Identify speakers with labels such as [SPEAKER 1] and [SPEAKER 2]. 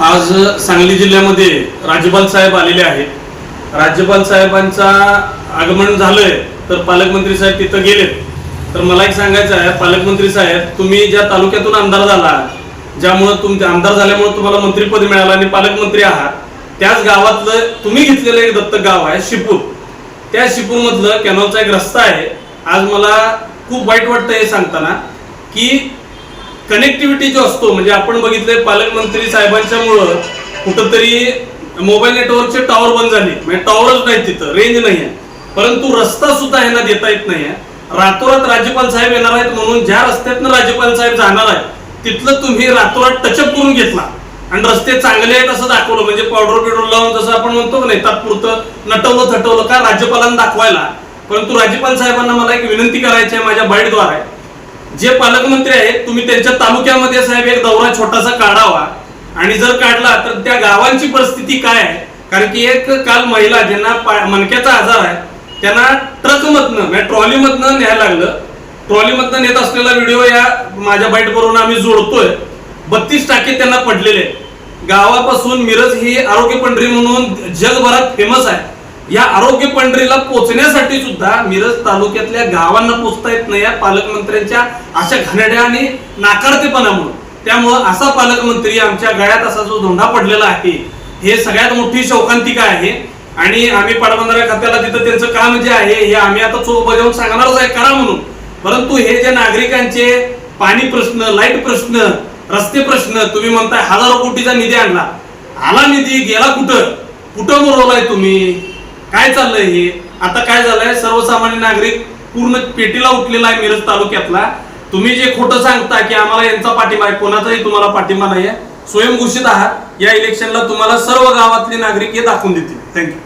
[SPEAKER 1] आज सांगली जिल्ह्यामध्ये राज्यपाल साहेब आलेले आहेत. राज्यपाल साहेबांचा आगमन झालंय तर पालकमंत्री साहेब तिथं गेलेत. तर मला एक सांगायचं आहे पालकमंत्री साहेब तुम्ही ज्या तालुक्यातून आमदार झाला ज्यामुळं तुमच्या आमदार झाल्यामुळे तुम्हाला मंत्रीपद मिळालं आणि पालकमंत्री आहात त्याच गावातलं तुम्ही घेतलेलं एक दत्तक गाव आहे शिपूर. त्या शिपूर मधलं कॅनॉलचा एक रस्ता आहे. आज मला खूप वाईट वाटतं हे सांगताना की कनेक्टिव्हिटी जो असतो म्हणजे आपण बघितलंय पालकमंत्री साहेबांच्यामुळं कुठंतरी मोबाईल नेटवर्कचे टॉवर बंद झाले. म्हणजे टॉवरच नाही तिथं रेंज नाही आहे. परंतु रस्ता सुद्धा यांना देता येत नाही आहे. रातोरात राज्यपाल साहेब येणार आहेत म्हणून ज्या रस्त्यातनं राज्यपाल साहेब जाणार आहेत तिथलं तुम्ही रातोरात टचअप करून घेतला. आणि रस्ते चांगले आहेत असं दाखवलं. म्हणजे पावडर बिवडर लावून जसं आपण म्हणतो की नाही तात्पुरतं नटवलं थटवलं का राज्यपालांना दाखवायला. परंतु राज्यपाल साहेबांना मला एक विनंती करायची आहे माझ्या बाईटद्वारे. जे पालकमंत्री आहेत तुम्ही त्यांच्या तालुक्यामध्ये साहेब एक दौरा छोटासा काढावा. आणि जर काढला तर त्या गावांची परिस्थिती काय आहे? कारण की एक काल महिला ज्यांना पा- मणक्याचा आजार आहे त्यांना ट्रकमधनं म्हणजे ट्रॉलीमधनं न्यायला लागलं. ट्रॉलीमधनं नेत असलेला व्हिडिओ या माझ्या बाईट बरोबर आम्ही जोडतोय. बत्तीस टाके त्यांना पडलेले गावापासून मिरज ही आरोग्य पंढरी म्हणून जगभरात फेमस आहे. या आरोग्य पंढरीला पोचण्यासाठी सुद्धा मिरज तालुक्यातल्या गावांना पोचता येत नाही या पालकमंत्र्यांच्या अशा घाणेड्या आणि नाकारतेपणामुळे. त्यामुळं असा पालकमंत्री आमच्या गळ्यात असा जो धोंडा पडलेला आहे हे सगळ्यात मोठी शौकांतिका आहे. आणि आम्ही पाटबंधारा खात्याला तिथं त्यांचं काम जे आहे हे आम्ही आता चोख बजावून सांगणारच आहे करा म्हणून. परंतु हे जे नागरिकांचे पाणी प्रश्न लाइट प्रश्न रस्ते प्रश्न तुम्ही म्हणताय हजारो कोटीचा निधी आणला. आला निधी गेला कुठं? कुठं मुरवलाय तुम्ही? काय चाललंय हे? आता काय झालंय? सर्वसामान्य नागरिक पूर्ण पेटीला उठलेला आहे मिरज तालुक्यातला. तुम्ही जे खोटं सांगता की आम्हाला यांचा पाठिंबा आहे कोणाचाही तुम्हाला पाठिंबा नाही आहे स्वयंघोषित आहात. या इलेक्शनला तुम्हाला सर्व गावातले नागरिक हे दाखवून देतील. थँक्यू